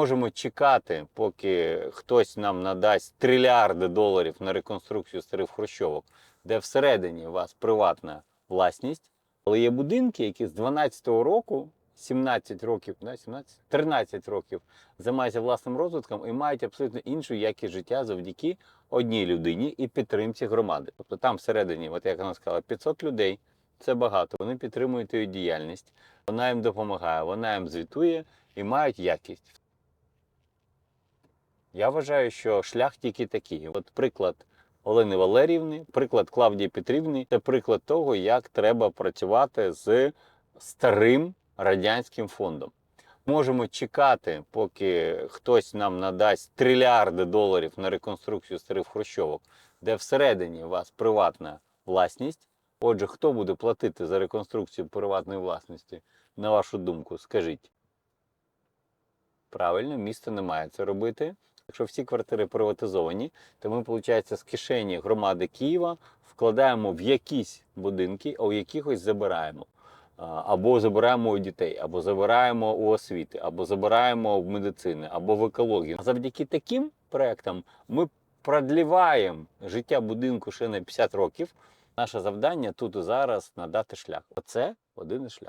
можемо чекати, поки хтось нам надасть трильярди доларів на реконструкцію старих хрущовок, де всередині у вас приватна власність. Але є будинки, які з 12-го року, 17 років, да, 17, 13 років займаються власним розвитком і мають абсолютно іншу якість життя завдяки одній людині і підтримці громади. Тобто там всередині, от як вона сказала, 500 людей. Це багато. Вони підтримують її діяльність, вона їм допомагає, вона їм звітує і мають якість. Я вважаю, що шлях тільки такий. От приклад Олени Валеріївни, приклад Клавдії Петрівни це приклад того, як треба працювати з старим радянським фондом. Можемо чекати, поки хтось нам надасть трильярди доларів на реконструкцію старих хрущовок, де всередині у вас приватна власність. Отже, хто буде платити за реконструкцію приватної власності, на вашу думку, скажіть? Правильно, місто не має це робити. Якщо всі квартири приватизовані, то ми, виходить, з кишені громади Києва вкладаємо в якісь будинки, а у якихось забираємо. Або забираємо у дітей, або забираємо у освіти, або забираємо в медицини, або в екологію. А завдяки таким проектам ми продліваємо життя будинку ще на 50 років. Наше завдання тут і зараз надати шлях. Оце один із шлях.